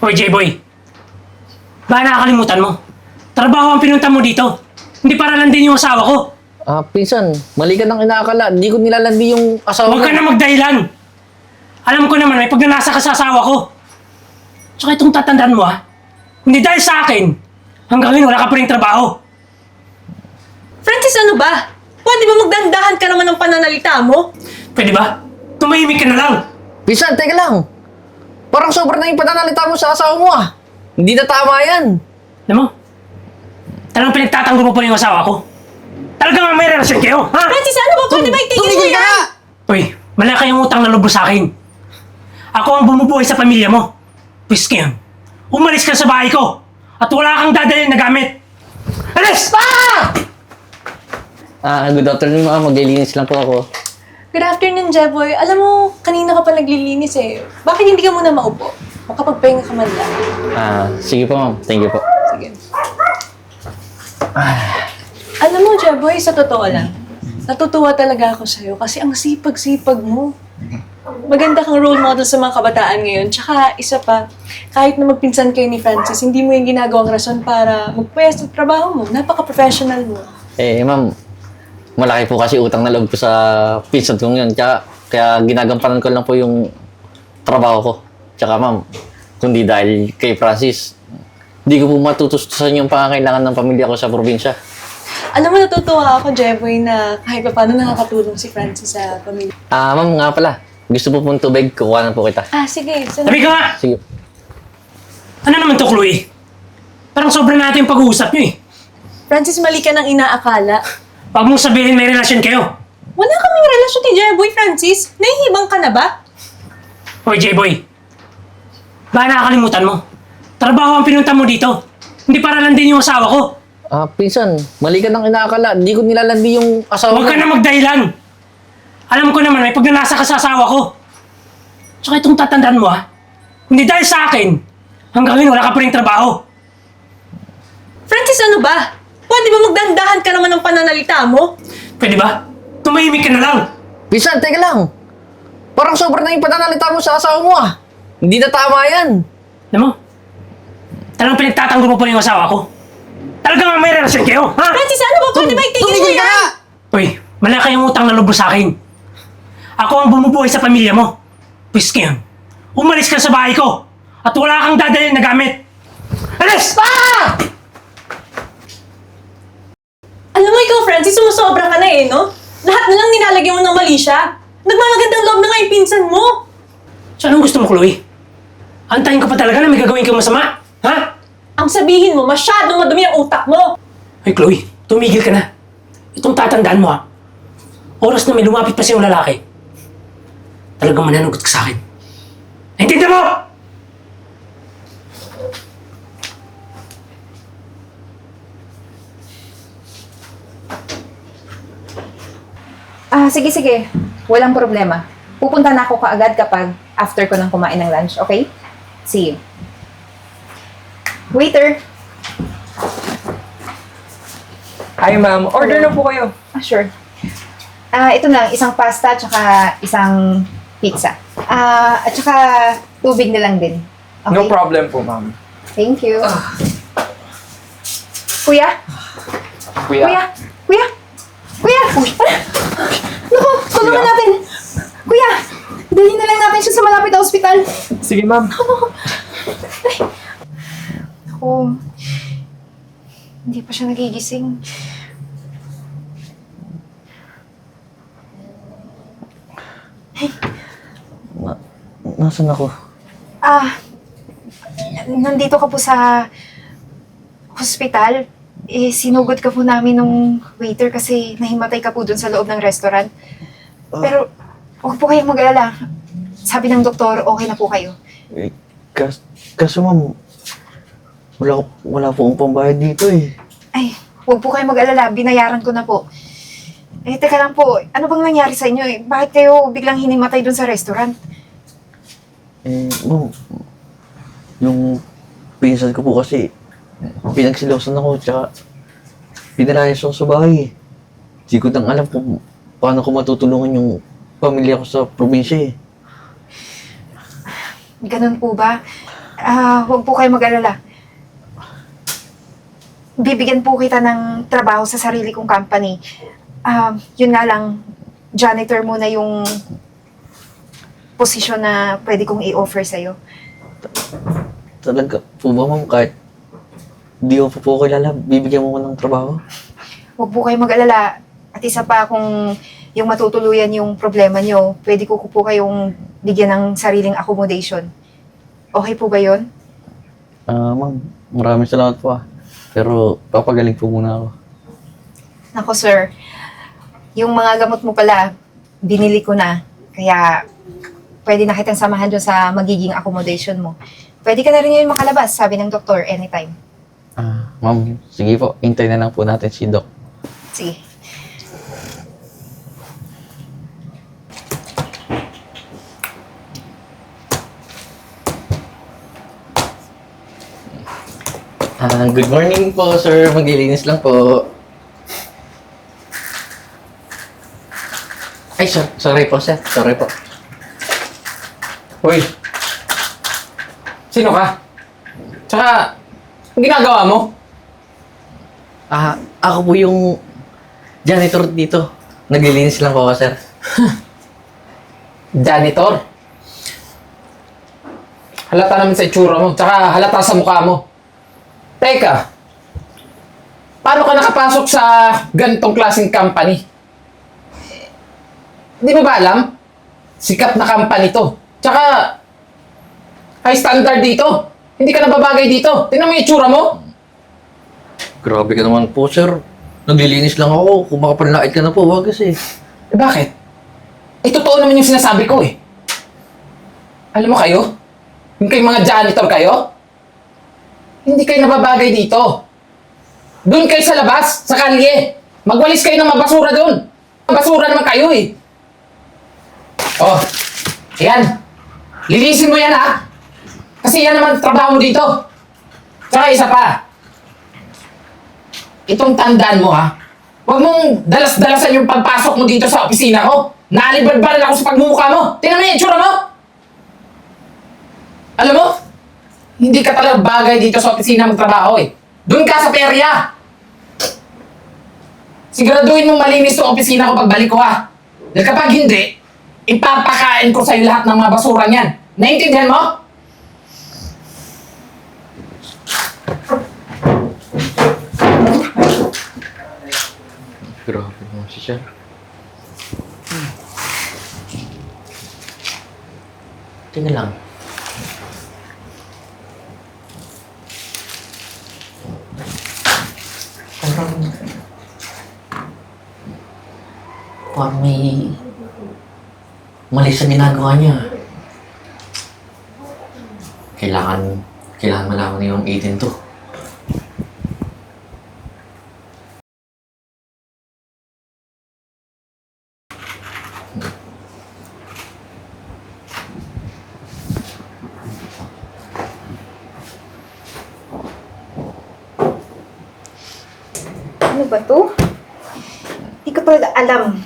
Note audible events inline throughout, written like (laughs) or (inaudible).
Hoy, J-Boy. Ba nakakalimutan mo? Trabaho ang pinunta mo dito. Hindi para lang din yung asawa ko. Ah, pinsan, mali ka nang inaakala. Di ko nilalandi yung asawa Huwag ka na magdahilan. Alam ko naman, may pagnanasa ka sa asawa ko. Tsaka itong tatandaan mo ha. Hindi dahil sa akin, hanggang ngayon wala ka pa rin trabaho. Francis, ano ba? Pwede ba magdandahan ka naman ng pananalita mo? Pwede ba? Tumahimik ka na lang. Pinsan, teka lang. Parang sobrang na yung pananalita mo sa asawa mo ah. Hindi na tama yan. Alam mo? Talagang pinagtatanggol mo pa rin yung asawa ko. Talagang may relasyon kayo, ha? Francis, ano ba? Pwede ba itigil mo Tumigil ka yan? Uy, malaki yung utang na lubos sa akin. Ako ang bumubuhay sa pamilya mo. Pwes ka yan. Umalis ka sa bahay ko. At wala kang dadalhin na gamit. Alis! Ah! Ah, good afternoon mga maglilinis lang po ako. Good afternoon, Jeboy. Alam mo, kanina ka pa naglilinis eh. Bakit hindi ka muna maupo? Makapagpahinga ka man lang. Ah, sige po ma'am. Thank you po. Sige. Alam mo, Jeboy, sa totoo lang, natutuwa talaga ako sa'yo kasi ang sipag-sipag mo. Maganda kang role model sa mga kabataan ngayon. Tsaka, isa pa, kahit na magpinsan kayo ni Francis, hindi mo yung ginagawang rason para magpuyas sa trabaho mo. Napaka-professional mo. Eh, ma'am, malaki po kasi utang na loob ko sa pinsan kong yun. Kaya, kaya ginagampanan ko lang po yung trabaho ko. Tsaka ma'am, kundi dahil kay Francis, hindi ko po matutustusan yung pangangailangan ng pamilya ko sa probinsya. Alam mo, natutuwa ako, Jeboy, na kahit pa paano nakakatulong si Francis sa pamilya. Ah, ma'am, nga pala. Gusto po pong tubig, kukuha na po kita. Ah, sige. So, Sabi ka nga! Sige. Ano naman to, Chloe? Parang sobrang natin yung pag-uusap niyo eh. Francis, mali ka ng inaakala. Huwag mong sabihin may relasyon kayo. Wala kaming relasyon ni Jeboy, Francis. Nahihibang ka na ba? Hoy, J-Boy. Ba nakakalimutan mo? Trabaho ang pinunta mo dito. Hindi para lang din yung asawa ko. Ah, pinsan, mali ka nang inaakala. Hindi ko nilalandi yung asawa Huwag mo. ka na magdahilan. Alam ko naman, may pagnanasa ka sa asawa ko. Tsaka itong tatandaan mo ha. Hindi dahil sa akin, hanggang ngayon wala ka pa rin trabaho. Francis, ano ba? Pwede ba magdandahan ka naman ng pananalita mo? Pwede ba? Tumahimik ka na lang. Pinsan, teka lang. Parang sobrang na yung pananalita mo sa asawa mo ah. Hindi na tama yan. Alam mo? Talagang pinagtatanggol mo pa rin yung asawa ko. Talagang may relasyon kayo, ha? Francis, ano ba? Pwede ba itigil mo Tumigil ka yan? nga! Uy, malaki yung utang na lubos sa akin. Ako ang bumubuhay sa pamilya mo. Pwes ka yan. Umalis ka sa bahay ko. At wala kang dadalhin na gamit. Alis! Ah! Alam mo ikaw, Francis, sumusobra ka na eh, no? Lahat na lang nilalagyan mo ng mali siya. Nagmamagandang loob na nga yung pinsan mo. So anong gusto mo, Chloe? Antayin ko pa talaga na may gagawin kang masama? Ha? Ang sabihin mo, masyadong madumi ang utak mo. Ay, Chloe, tumigil ka na. Itong tatandaan mo, ha? Oras na may lumapit pa siyang lalaki. Talagang mananagot ka sa akin. Naintindihan mo? Ah, sige, sige. Walang problema. Pupunta na ako kaagad kapag after ko nang kumain ng lunch, okay? See you. Waiter! Hi ma'am, order na po kayo. Ah, sure. Ah, ito lang, isang pasta tsaka isang pizza. Ah, at tsaka tubig na lang din. Okay? No problem po ma'am. Thank you. Kuya? Kuya. Kuya? Kuya? Kuya! Naku, tulungan natin! Kuya! Dalhin na lang natin siya sa malapit na ospital. Sige ma'am. Ako, (laughs) hindi pa siya nagigising. Nasaan ako? Ah, nandito ka po sa hospital. Eh, sinugod ka po namin nung waiter kasi nahimatay ka po dun sa loob ng restaurant. Pero, huwag po kayong mag-alala. Sabi ng doktor, okay na po kayo. Eh, kas, kaso ma'am, wala, wala po akong pambayad dito eh. Ay, huwag po kayong mag-alala. Binayaran ko na po. Eh, teka lang po. Ano bang nangyari sa inyo? Eh, bakit kayo biglang hinimatay dun sa restaurant? Eh, ma'am, yung pinsan ko po kasi, pinagsilosan ako, tsaka pinalayas ako sa bahay. Hindi ko nang alam kung paano ko matutulungan yung pamilya ko sa probinsya eh. Ganun po ba? Ah, huwag po kayo mag-alala. Bibigyan po kita ng trabaho sa sarili kong company. Ah, yun nga lang, janitor muna yung posisyon na pwede kong i-offer sa'yo. Talaga po ba, ma'am? Kahit di ko pa po kilala, bibigyan mo ko ng trabaho? Huwag po kayo mag-alala. At isa pa, kung yung matutuluyan yung problema nyo, pwede ko po kayong bigyan ng sariling accommodation. Okay po ba yun? Ah, ma'am, maraming salamat po ah. Pero papagaling po muna ako. Nako sir, yung mga gamot mo pala, binili ko na. Kaya pwede na kitang samahan dun sa magiging accommodation mo. Pwede ka na rin ngayon makalabas, sabi ng doktor, anytime. Ah, ma'am, sige po. Hintay na lang po natin si Doc. Sige. Ah, good morning po, sir. Maglilinis lang po. Ay, sir. Sorry po, sir. Sorry po. Hoy! Sino ka? Tsaka, ang ginagawa mo? Ah, ako po yung janitor dito. Naglilinis lang po ako, sir. (laughs) Janitor? Halata naman sa itsura mo, tsaka halata sa mukha mo. Teka, paano ka nakapasok sa ganitong klaseng company? Di mo ba alam? Sikat na company to. Tsaka, high standard dito. Hindi ka nababagay dito. Tingnan mo yung itsura mo. Grabe ka naman po, sir. Naglilinis lang ako. Kung makapanlait ka na po, wag kasi. Eh, bakit? Eh, totoo naman yung sinasabi ko eh. Alam mo kayo? Yung kayo mga janitor kayo? Hindi kayo nababagay dito. Doon kayo sa labas, sa kalye. Magwalis kayo ng mga basura doon. Basura naman kayo eh. Oh, yan. Lilisin mo yan ha. Kasi yan naman trabaho mo dito. Tsaka isa pa. Itong tandaan mo ha. Huwag mong dalas-dalasan yung pagpasok mo dito sa opisina ko. Nalibad-baral ako sa pagmumukha mo. Tingnan mo yung itsura mo. Alam mo, hindi ka talaga bagay dito sa opisina magtrabaho eh. Doon ka sa perya. Siguraduhin mong malinis yung opisina ko pagbalik ko ha. Dahil kapag hindi, ipapakain ko sa'yo lahat ng mga basura niyan. Naintindihan mo? Grabe naman si sir. Tingnan lang. Parang may... Mali sa ginagawa niya. Kailangan... Kailangan malaman niya yung agent to. Ano ba to? Hindi ko talaga alam.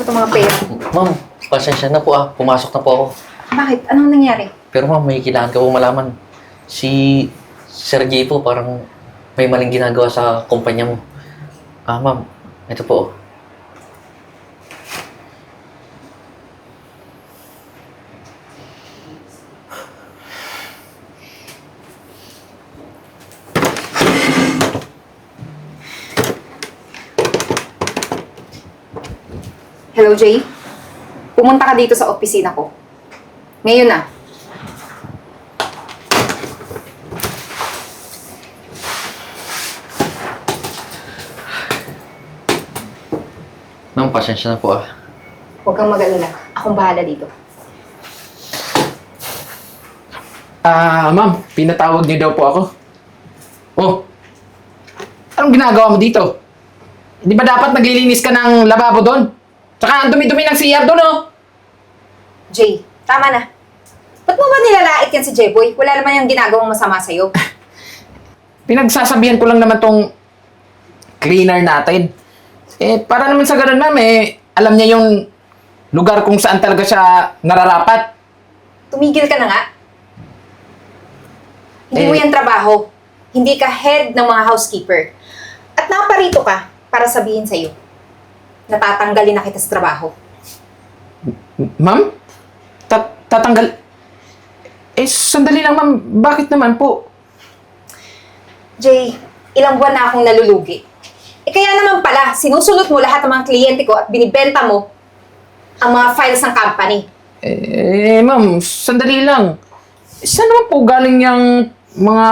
Ba itong mga pera? Ma'am, pasensya na po ah. Pumasok na po ako. Bakit? Anong nangyari? Pero ma'am, may kailangan ka po malaman. Si Sergey po parang may maling ginagawa sa kumpanya mo. Ah, ma'am, ito po. Hello, Jay? Pumunta ka dito sa opisina ko. Ngayon na. Ma'am, pasensya na po ah. Huwag kang mag-alala. Akong bahala dito. Ah, ma'am, pinatawag niyo daw po ako. Oh, anong ginagawa mo dito? Di ba dapat naglilinis ka ng lababo doon? Tsaka ang dumi-dumi ng CR doon, oh. Jay, tama na. Ba't mo ba nilalait yan si J-Boy? Wala naman yung ginagawang masama sa'yo. (laughs) Pinagsasabihan ko lang naman tong cleaner natin. Eh, para naman sa ganun, ma'am, eh, alam niya yung lugar kung saan talaga siya nararapat. tumigil ka na nga. Hindi mo Eh. yan trabaho. Hindi ka head ng mga housekeeper. At naparito ka para sabihin sa'yo, natatanggalin na kita sa trabaho. Ma'am? Ta- tatanggal... Eh, sandali lang, ma'am. Bakit naman po? Jay, ilang buwan na akong nalulugi. Eh kaya naman pala, sinusulot mo lahat ng mga kliyente ko at binibenta mo ang mga files ng company. Eh, ma'am, sandali lang. Saan naman po galing yung mga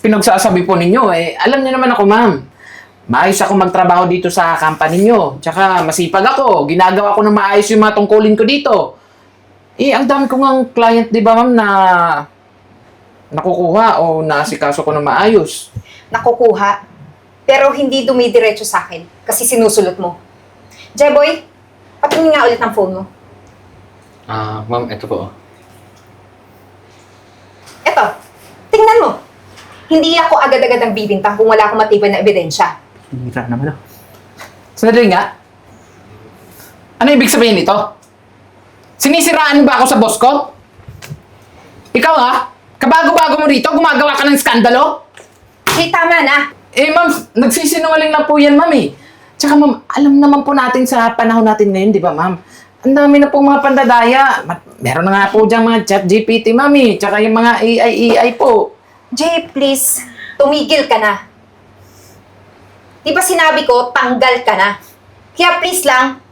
pinagsasabi po ninyo? Eh, alam niyo naman ako, ma'am. Maayos ako magtrabaho dito sa company niyo. Tsaka masipag ako. Ginagawa ko na maayos yung mga tungkulin ko dito. Eh, ang dami ko ngang client, di ba, ma'am, na nakukuha o naasikaso ko na maayos. Nakukuha. Pero hindi dumidiretso sa akin kasi sinusulot mo. Jeboy, patingin nga ulit ng phone mo. Ah, ma'am, ito po. Eto, tingnan mo. Hindi ako agad-agad ang bibintang kung wala akong matibay na ebidensya. Sinira naman ah. Sandali nga. Ano ibig sabihin nito? Sinisiraan ba ako sa boss ko? Ikaw ha? Kabago-bago mo rito, gumagawa ka ng skandalo? Jay, tama na. Eh ma'am, nagsisinungaling na po yan ma'am eh. Tsaka ma'am, alam naman po natin sa panahon natin ngayon, di ba ma'am? Ang dami na pong mga pandadaya. Ma- Meron na nga po dyan mga chat GPT ma'am eh. Tsaka yung mga AI, AI po. Jay, please, tumigil ka na. Di ba sinabi ko, tanggal ka na? Kaya please lang,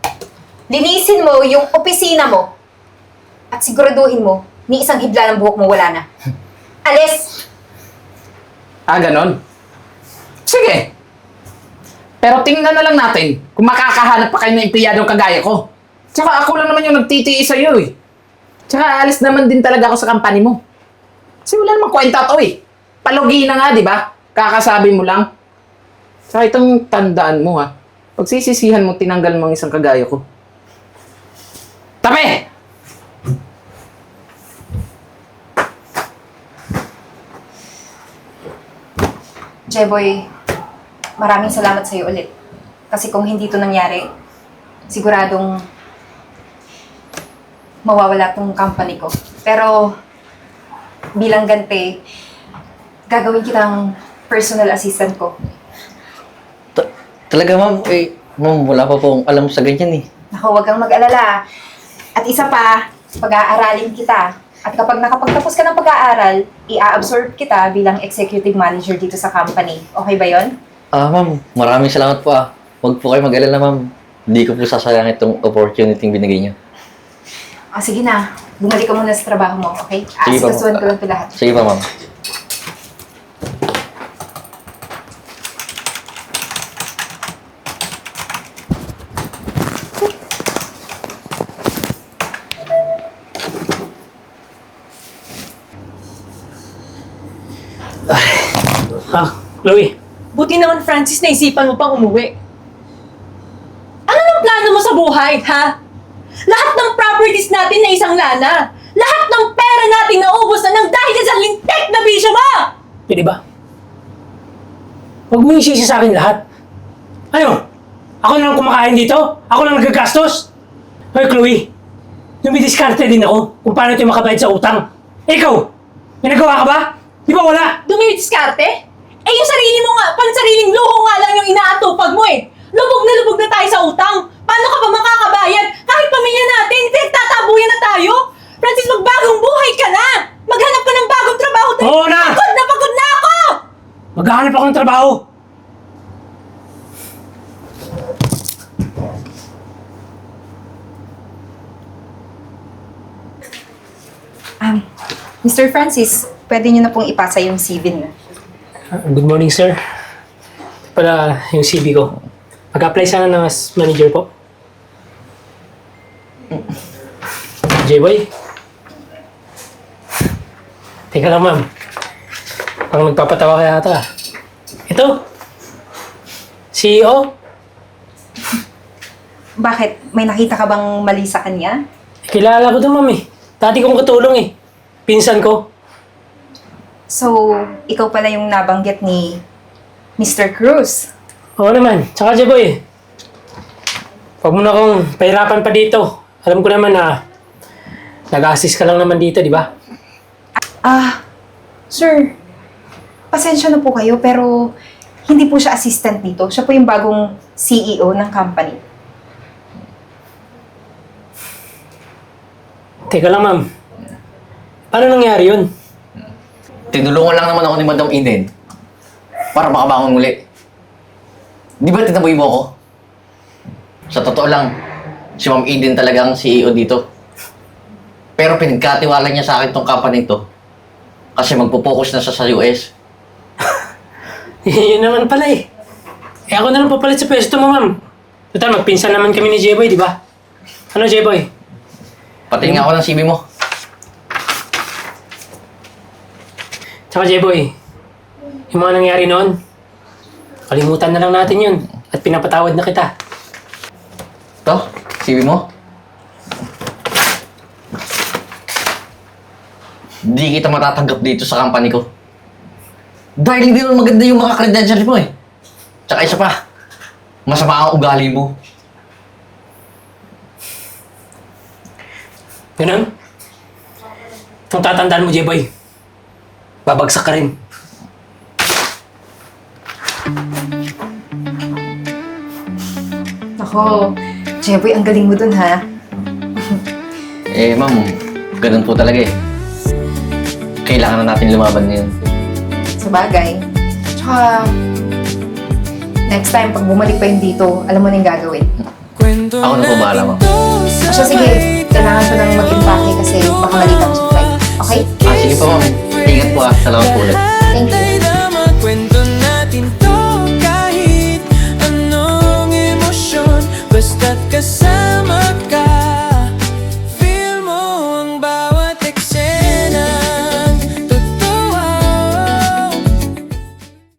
linisin mo yung opisina mo at siguraduhin mo, ni isang hibla ng buhok mo wala na. (laughs) Alis! Ah, ganon? Sige. Pero tingnan na lang natin kung makakahanap pa kayo ng empleyadong kagaya ko. Tsaka ako lang naman yung nagtitiis sa'yo eh. Tsaka alis naman din talaga ako sa company mo. Kasi wala namang kwenta to eh. Palugi na nga, di ba? Kakasabi mo lang. Tsaka itong tandaan mo ha. Pagsisisihan mo, tinanggal mo ang isang kagaya ko. Tabi! Jeboy, maraming salamat sa'yo ulit. Kasi kung hindi to nangyari, siguradong mawawala tong company ko. Pero bilang gante, gagawin kitang personal assistant ko. Ta- talaga ma'am, eh, ma'am, wala pa pong alam sa ganyan eh. Naku, huwag kang mag-alala. At isa pa, pag-aaralin kita. At kapag nakapagtapos ka ng pag-aaral, i-absorb kita bilang executive manager dito sa company. Okay ba yon? Ah, ma'am, maraming salamat po ah. Huwag po kayo mag-alala, ma'am. Hindi ko po sasayang itong opportunity yung binigay niyo. O sige na, bumalik ka muna sa trabaho mo, okay? Sige pa. Aasikasuhan ko lang ito lahat. Sige pa, ma'am. Ah, Chloe. Buti naman, Francis, naisipan mo pang umuwi. Ano ang plano mo sa buhay, ha? Lahat ng properties natin na isang lana. Lahat ng pera natin naubos na nang dahil sa lintek na bisyo mo! Pwede ba? Huwag mo isisi sa akin lahat. Ano? Ako na lang kumakain dito? Ako lang nagagastos? Hoy, Chloe. Dumidiskarte din ako kung paano tayo makabayad sa utang. Eh, ikaw? May nagawa ka ba? Di ba wala? Dumidiskarte? Eh yung sarili mo nga, pang sariling luho nga lang yung inaatupag mo eh. Lubog na lubog na tayo sa utang. Paano ka pa makakabayad? Kahit pamilya natin, pinagtatabuyan na tayo. Francis, magbagong buhay ka na! Maghanap ka ng bagong trabaho. Oo na! Pagod na pagod na ako! Maghahanap ako ng trabaho. Um, Mr. Francis, pwede niyo na pong ipasa yung CV niyo. Good morning, sir. Ito pala yung CV ko. Mag-apply sana ng as manager po. J-Boy. Teka lang, ma'am. Parang nagpapatawa kaya ata. Ito. CEO. Bakit? May nakita ka bang mali sa kanya? Kilala ko to, ma'am eh. Dati kong katulong eh. Pinsan ko. So, ikaw pala yung nabanggit ni Mr. Cruz. Oo naman. Tsaka, J-Boy. Huwag mo na akong pahirapan pa dito. Alam ko naman na Nag-assist ka lang naman dito, di ba? Ah, sir, pasensya na po kayo pero hindi po siya assistant dito. Siya po yung bagong CEO ng company. Teka lang, ma'am. Paano nangyari yun? Tinulungan lang naman ako ni Madam Eden para makabangon muli. Di ba tinaboy mo ako? Sa totoo lang, si Ma'am Eden talaga ang CEO dito. Pero pinagkatiwala niya sa akin tong company to kasi magpo-focus na siya sa US. (laughs) Yun naman pala eh. Eh ako na lang papalit sa pwesto mo, ma'am. Total, magpinsan naman kami ni J-Boy, di ba? Ano, J-Boy? Pati nga ako ng CV mo. Tsaka J-Boy, yung mga nangyari noon, kalimutan na lang natin yun. At pinapatawad na kita. To, CV mo. Di kita matatanggap dito sa company ko. Dahil hindi naman maganda yung mga credentials mo eh. Tsaka isa pa, masama ang ugali mo. Ganun? Kung tatandaan mo, J-Boy, babagsak ka rin. Ako, Jeboy, ang galing mo dun ha. Eh, ma'am, ganun po talaga eh. Kailangan na natin lumaban ngayon. Sa bagay. Tsaka, next time, pag bumalik pa yun dito, alam mo na yung gagawin. Ako na po bahala, ma'am. O siya, sige, kailangan ko nang mag-impake kasi baka malita sa flight. Okay? Ah, sige po, ma'am. Ingat po ha. Salamat